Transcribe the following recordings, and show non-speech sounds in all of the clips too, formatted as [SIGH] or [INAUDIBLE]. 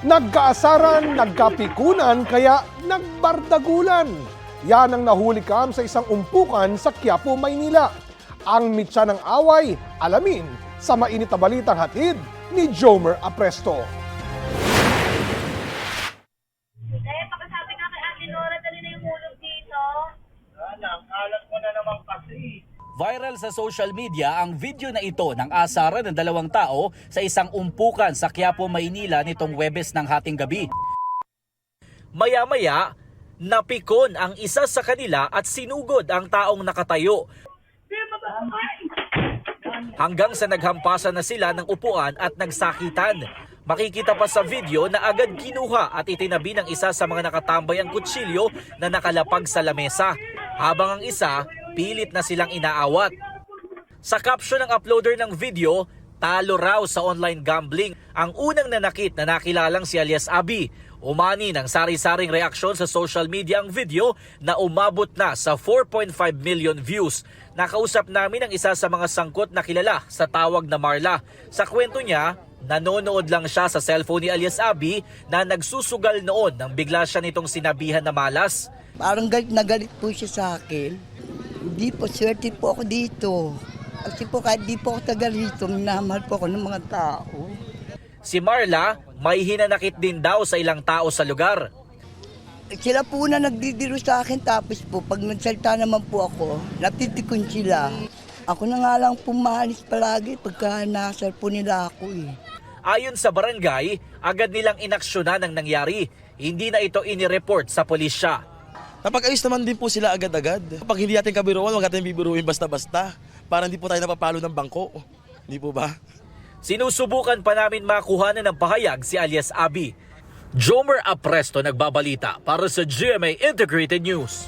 Nagkaasaran, nagkapikunan, kaya nagbardagulan. Yan ang nahuli kam sa isang umpukan sa Quiapo, Maynila. Ang mitya ng away, alamin sa mainit na balitang hatid ni Jomer Apresto. Viral sa social media ang video na ito ng asaran ng dalawang tao sa isang umpukan sa Quiapo, Maynila nitong Webes ng hating gabi. Maya-maya, napikon ang isa sa kanila at sinugod ang taong nakatayo. Hanggang sa naghampasan na sila ng upuan at nagsakitan. Makikita pa sa video na agad kinuha at itinabi ng isa sa mga nakatambay ang kutsilyo na nakalapag sa lamesa. Habang ang isa, pilit na silang inaawat. Sa caption ng uploader ng video, talo raw sa online gambling. Ang unang nanakit na nakilalang si alias Abi. Umani ng sari-saring reaksyon sa social media ang video na umabot na sa 4.5 million views. Nakausap namin ang isa sa mga sangkot na kilala sa tawag na Marla. Sa kwento niya, nanonood lang siya sa cellphone ni alias Abi na nagsusugal noon nang bigla siya nitong sinabihan na malas. Parang galit na galit po siya sa akin. Hindi po, swerte po ako dito. Kasi po kahit di po ako taga rito, minamahal po ako ng mga tao. Si Marla, may hinanakit din daw sa ilang tao sa lugar. Sila po na nagdidiro sa akin tapos po pag nagsalita naman po ako, natitikon sila. Ako na nga lang pumalis palagi pagka nasal po nila ako eh. Ayon sa barangay, agad nilang inaksyonan ang nangyari. Hindi na ito inireport sa pulisya. Napag-ayos naman din po sila agad-agad. Kapag hindi natin kabiruan, huwag natin bibiruin basta-basta. Para hindi po tayo napapalo ng bangko. Hindi po ba? Sinusubukan pa namin makuhanan ng pahayag si alias Abi. Jomer Apresto nagbabalita para sa GMA Integrated News.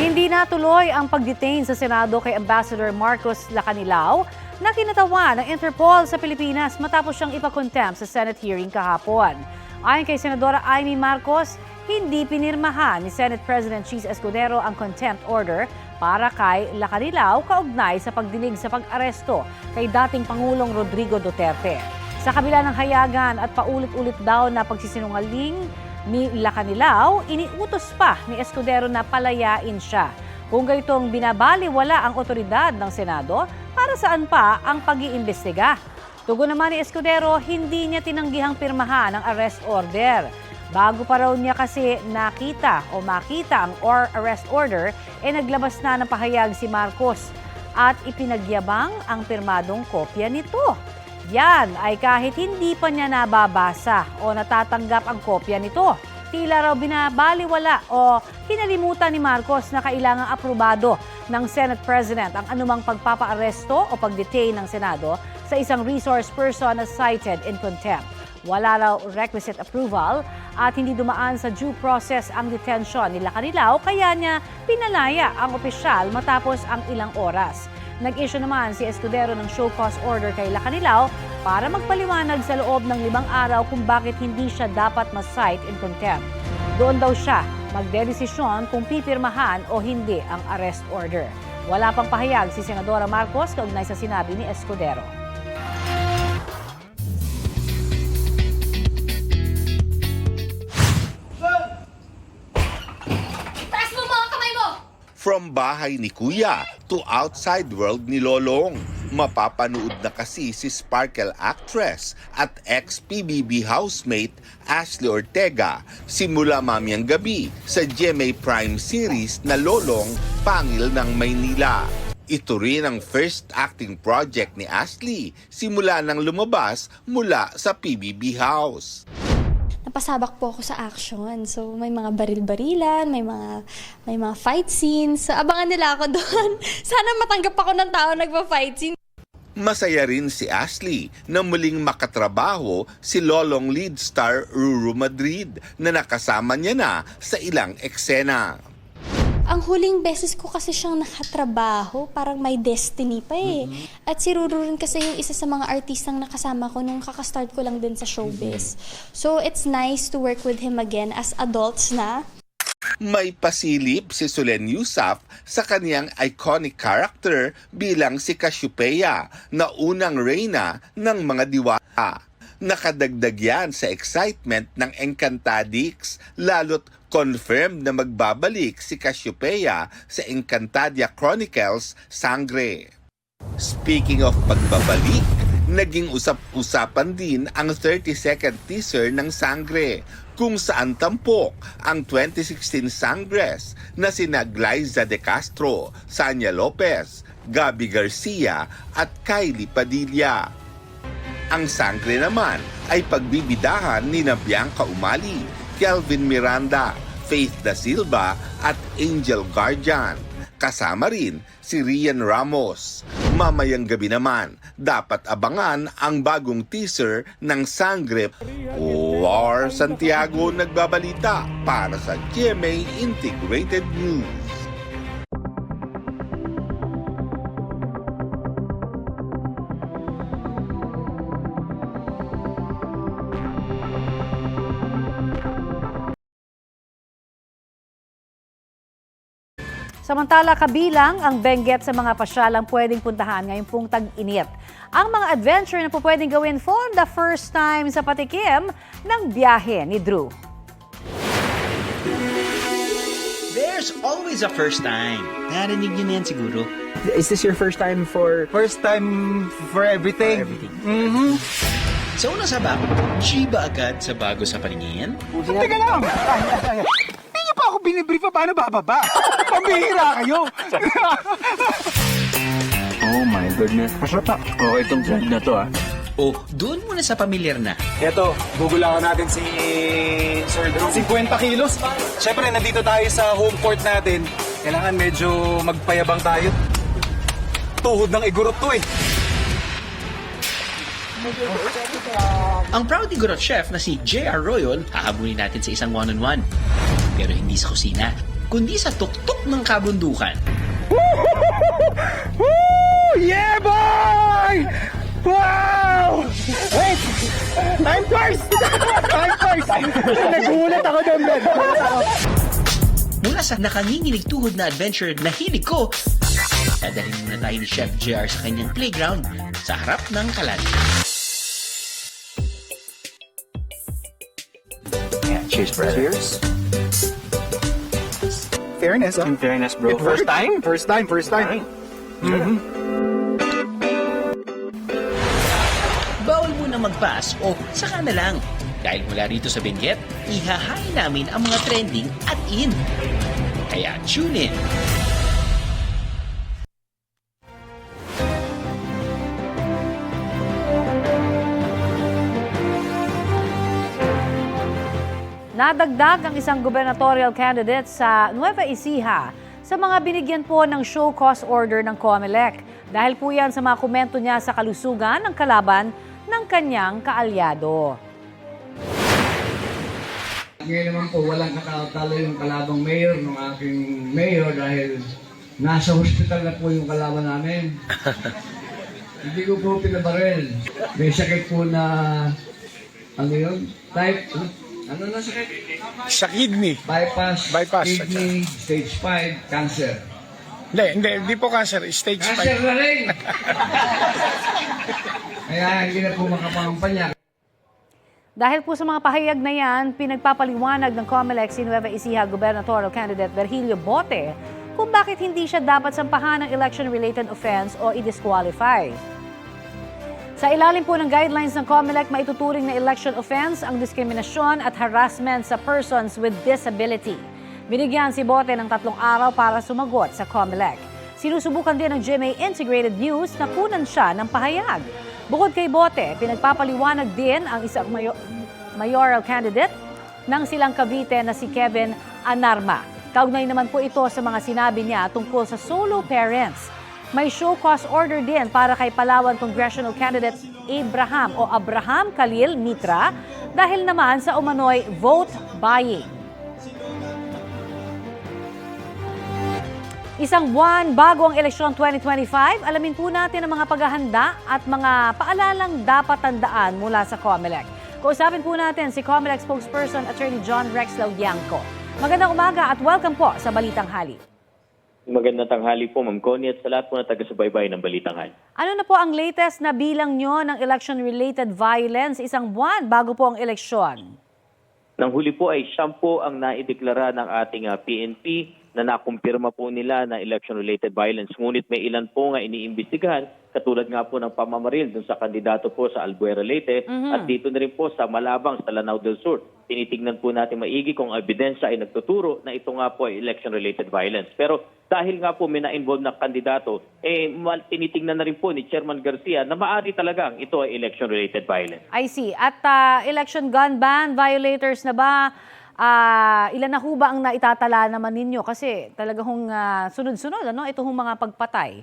Hindi natuloy ang pagdetain sa Senado kay Ambassador Marcos Lacanilao na kinatawan ng Interpol sa Pilipinas matapos siyang ipakontempt sa Senate hearing kahapon. Ayon kay Senadora Amy Marcos, hindi pinirmahan ni Senate President Cheese Escudero ang contempt order para kay Lacanilao kaugnay sa pagdinig sa pag-aresto kay dating Pangulong Rodrigo Duterte. Sa kabila ng hayagan at paulit-ulit daw na pagsisinungaling ni Lacanilao, iniutos pa ni Escudero na palayain siya. Kung gaytong binabaliwala ang otoridad ng Senado, para saan pa ang pag-iimbestiga? Tugon naman ni Escudero, hindi niya tinanggihang pirmahan ang arrest order. Bago pa raw niya kasi nakita o makita ang or arrest order, e naglabas na ng pahayag si Marcos at ipinagyabang ang pirmadong kopya nito. Yan ay kahit hindi pa niya nababasa o natatanggap ang kopya nito. Tila raw binabaliwala o kinalimutan ni Marcos na kailangang aprobado ng Senate President ang anumang pagpapaaresto o pagdetain ng Senado sa isang resource person na cited in contempt. Wala raw requisite approval at hindi dumaan sa due process ang detention nila Kanilaw kaya niya pinalaya ang opisyal matapos ang ilang oras. Nag-issue naman si Escudero ng show cause order kay Lacanilao para magpaliwanag sa loob ng limang araw kung bakit hindi siya dapat mas-cite in contempt. Doon daw siya magdedesisyon kung pipirmahan o hindi ang arrest order. Wala pang pahayag si Senadora Marcos kaugnay sa sinabi ni Escudero. From bahay ni Kuya to outside world ni Lolong. Mapapanood na kasi si Sparkle actress at ex-PBB housemate Ashley Ortega simula mamayang gabi sa GMA Prime series na Lolong Pangil ng Maynila. Ito rin ang first acting project ni Ashley simula nang lumabas mula sa PBB house. Napasabak po ako sa action. So, may mga baril-barilan, may mga, may mga fight scenes. So, abangan nila ako doon. [LAUGHS] Sana matanggap ako ng tao nagpa-fight scene. Masaya rin si Ashley na muling makatrabaho si Lolong lead star Ruru Madrid na nakasama niya na sa ilang eksena. Ang huling beses ko kasi siyang nakatrabaho, parang may destiny pa eh. At si Ruru rin kasi yung isa sa mga artistang nakasama ko nung kakastart ko lang din sa showbiz. So, it's nice to work with him again as adults na. May pasilip si Sulen Yusaf sa kaniyang iconic character bilang si Cassiopeia na unang reyna ng mga diwata. Nakadagdag yan sa excitement ng Encantadix, lalo't confirmed na magbabalik si Cassiopeia sa Encantadia Chronicles Sangre. Speaking of pagbabalik, naging usap-usapan din ang 30-second teaser ng Sangre kung saan tampok ang 2016 Sangres na sina Glyza De Castro, Sanya Lopez, Gabi Garcia at Kylie Padilla. Ang Sangre naman ay pagbibidahan ni na Bianca Umali, Kelvin Miranda, Faith Da Silva at Angel Guardian. Kasama rin si Rian Ramos. Mamayang gabi naman, dapat abangan ang bagong teaser ng Sangre. War Santiago nagbabalita para sa GMA Integrated News. Samantala, kabilang ang Benguet sa mga pasyalang pwedeng puntahan ngayong pong tag-init. Ang mga adventure na po pwedeng gawin for the first time sa patikim ng biyahe ni Drew. There's always a first time. Narinig niyo na yan siguro. Is this your first time for First time for everything. everything? Sa una sa bago, G ba agad sa bago sa paningin? Teka lang! Niyo pa ako binibrief pa paano bababa. Pambihira kayo. [LAUGHS] Oh my goodness. Masarap pa. Oh, itong brand na to ah. O doon muna sa pamilyar na. Eto, gugulangan natin si Sir Drew. 50 kilos. Siyempre, nandito tayo sa home court natin. Kailangan medyo magpayabang tayo. Tuhod ng igurot to eh. Ang proud Igorot chef na si J.R. Royal, hahabulin natin sa isang one-on-one. Pero hindi sa kusina, kundi sa tuktok ng kabundukan. Yeah, boy! Wow! Wait! I'm first! I'm first! Nagulat ako doon, Ben. Mula sa nakanginginig tuhod na adventure na hilig ko, dadalhin muna tayo ni Chef JR sa kanyang playground sa harap ng kalan. Yeah, cheers, brother. Cheers. Fairness, ah. In fairness, bro. First time? First time, first time. Bawal muna mag-pass o saka na lang. Dahil mula rito sa Benguet, ihahain namin ang mga trending at in. Kaya tune in. Nadagdag ang isang gubernatorial candidate sa Nueva Ecija sa mga binigyan po ng show cause order ng COMELEC. Dahil po yan sa mga komento niya sa kalusugan ng kalaban ng kanyang kaalyado. Ngayon naman po, walang katatalo yung kalabang mayor ng aking mayor dahil nasa hospital na po yung kalaban namin. [LAUGHS] Hindi ko po pinabaril. May sakit po na, ano yun? Type, ano na sakit? Sa kidney. Bypass, Bypass, kidney, stage 5, cancer. Hindi, hindi, hindi po cancer. Stage Cancer na rin! [LAUGHS] Kaya hindi na po makapangampanya. Dahil po sa mga pahayag na yan, pinagpapaliwanag ng COMELEC si Nueva Ecija gubernatorial candidate Virgilio Bote kung bakit hindi siya dapat sampahan ng election-related offense o i-disqualify. Sa ilalim po ng guidelines ng COMELEC, maituturing na election offense ang diskriminasyon at harassment sa persons with disability. Binigyan si Bote ng tatlong araw para sumagot sa COMELEC. Sinusubukan din ng GMA Integrated News na kunan siya ng pahayag. Bukod kay Bote, pinagpapaliwanag din ang isang mayo- mayoral candidate ng silang Cavite na si Kevin Anarma. Kaugnay naman po ito sa mga sinabi niya tungkol sa solo parents. May show cause order din para kay Palawan Congressional Candidate Abraham o Abraham Khalil Mitra dahil naman sa umano'y vote buying. Isang buwan bago ang eleksyon 2025, alamin po natin ang mga paghahanda at mga paalalang dapat tandaan mula sa COMELEC. Kausapin po natin si COMELEC spokesperson Attorney John Rex Laudianco. Magandang umaga at welcome po sa Balitang Hali. Magandang tanghali po, Ma'am Connie, at sa lahat po na taga-subaybay ng Balitang Hal. Ano na po ang latest na bilang nyo ng election-related violence isang buwan bago po ang eleksyon? Nang huli po ay siyam po ang naideklara ng ating ah, PNP na nakumpirma po nila na election-related violence. Ngunit may ilan po nga iniimbestigahan, katulad nga po ng pamamaril dun sa kandidato po sa Albuera Leyte at dito na rin po sa Malabang sa Lanao del Sur. Tinitingnan po natin maigi kung ebidensya ay nagtuturo na ito nga po ay election-related violence. Pero dahil nga po may na-involve na kandidato, eh, tinitingnan na rin po ni Chairman Garcia na maari talagang ito ay election-related violence. I see. At ah, election gun ban violators na ba? Ah, ilan na ho ba ang naitatala naman ninyo? Kasi talaga hong ah, sunod-sunod, ano? Ito hong mga pagpatay.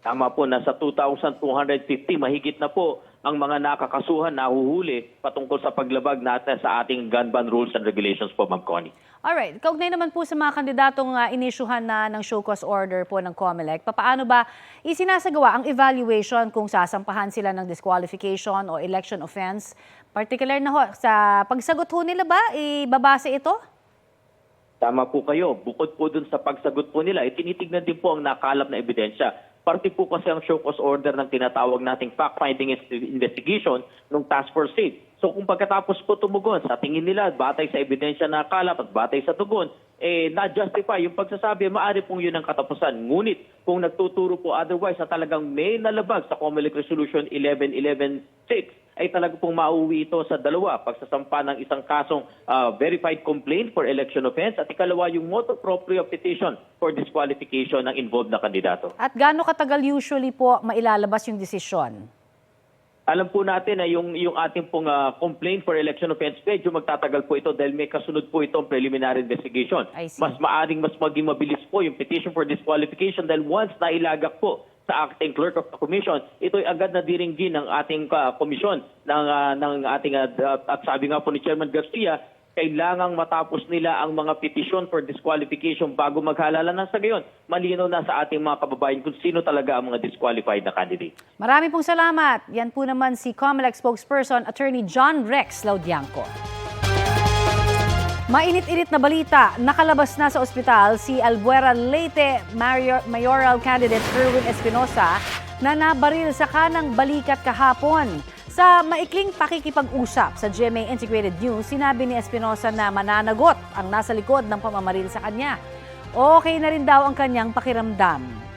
Tama po, nasa 2,250 mahigit na po ang mga nakakasuhan, nahuhuli patungkol sa paglabag natin sa ating gun ban rules and regulations po, Ma'am Connie. Alright, kaugnay naman po sa mga kandidatong uh, inisyuhan na ng show cause order po ng COMELEC, papaano ba isinasagawa ang evaluation kung sasampahan sila ng disqualification o election offense? Particular na ho, sa pagsagot ho nila ba, ibabase ito? Tama po kayo. Bukod po dun sa pagsagot po nila, eh, tinitignan din po ang nakalap na ebidensya. Parte po kasi ang show cause order ng tinatawag nating fact-finding investigation ng task force aid. So kung pagkatapos po tumugon, sa tingin nila, batay sa ebidensya na nakalap at batay sa tugon, eh, na-justify yung pagsasabi, maaari pong yun ang katapusan. Ngunit kung nagtuturo po otherwise na talagang may nalabag sa COMELEC Resolution 11116, ay talaga pong mauwi ito sa dalawa, pagsasampa ng isang kasong ah, verified complaint for election offense at ikalawa yung motu proprio petition for disqualification ng involved na kandidato. At gaano katagal usually po mailalabas yung desisyon? Alam po natin na yung, yung ating pong ah, complaint for election offense, medyo magtatagal po ito dahil may kasunod po itong preliminary investigation. Mas maaring mas maging mabilis po yung petition for disqualification dahil once nailagak po sa acting clerk of the commission, ito ay agad na diringgin ng ating ah, komisyon ng, ah, ng ating, ah, at sabi nga po ni Chairman Garcia, kailangang matapos nila ang mga petition for disqualification bago maghalalan ng sa gayon. Malino na sa ating mga kababayan kung sino talaga ang mga disqualified na candidate. Marami pong salamat. Yan po naman si COMELEC spokesperson, Attorney John Rex Laudianco. Mainit-init na balita, nakalabas na sa ospital si Albuera Leyte Mayor- mayoral candidate Erwin Espinosa na nabaril sa kanang balikat kahapon. Sa maikling pakikipag-usap sa GMA Integrated News, sinabi ni Espinosa na mananagot ang nasa likod ng pamamaril sa kanya. Okay na rin daw ang kanyang pakiramdam.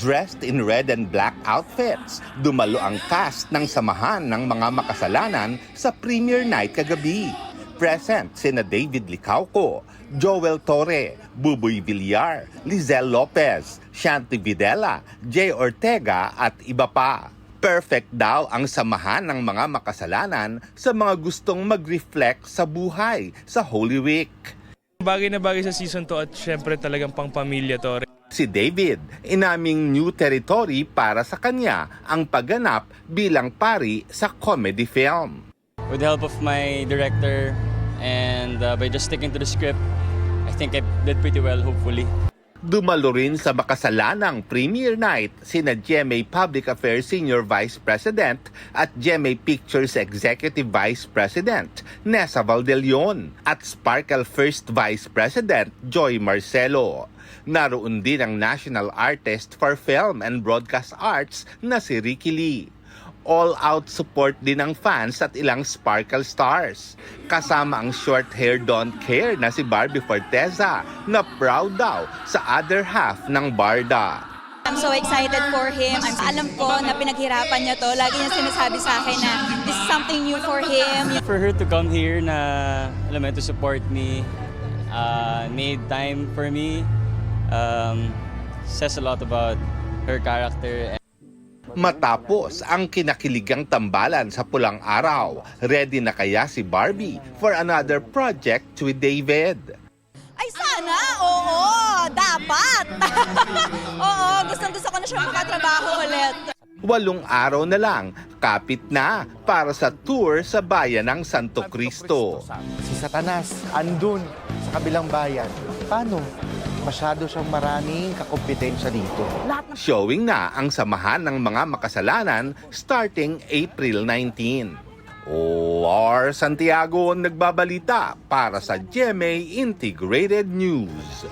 Dressed in red and black outfits, dumalo ang cast ng samahan ng mga makasalanan sa premiere night kagabi. Present sina David Licauco, Joel Torre, Buboy Villar, Lizelle Lopez, Shanti Videla, Jay Ortega at iba pa. Perfect daw ang samahan ng mga makasalanan sa mga gustong mag-reflect sa buhay sa Holy Week. Bagay na bagay sa season to at syempre talagang pang pamilya to. Si David, inaming new territory para sa kanya ang pagganap bilang pari sa comedy film. With the help of my director and uh, by just sticking to the script, I think I did pretty well, hopefully. Dumalo rin sa makasalanang premiere night sina GMA Public Affairs Senior Vice President at GMA Pictures Executive Vice President Nessa Valdelion at Sparkle First Vice President Joy Marcelo. Naroon din ang National Artist for Film and Broadcast Arts na si Ricky Lee. All-out support din ng fans at ilang Sparkle stars. Kasama ang short-hair don't care na si Barbie Forteza na proud daw sa other half ng Barda. I'm so excited for him. I'm, alam ko na pinaghirapan niya to. Lagi niya sinasabi sa akin na this is something new for him. For her to come here na, alam mo, to support me, uh, made time for me, um, says a lot about her character. Matapos ang kinakiligang tambalan sa pulang araw, ready na kaya si Barbie for another project with David? Ay sana, oo, dapat. [LAUGHS] oo, gustong gusto ko na siya makatrabaho ulit. Walong araw na lang, kapit na para sa tour sa bayan ng Santo Cristo. Si Satanas, andun sa kabilang bayan. Paano? Masyado siyang maraming kakompetensya dito. Showing na ang samahan ng mga makasalanan starting April 19. Lar Santiago ang nagbabalita para sa GMA Integrated News.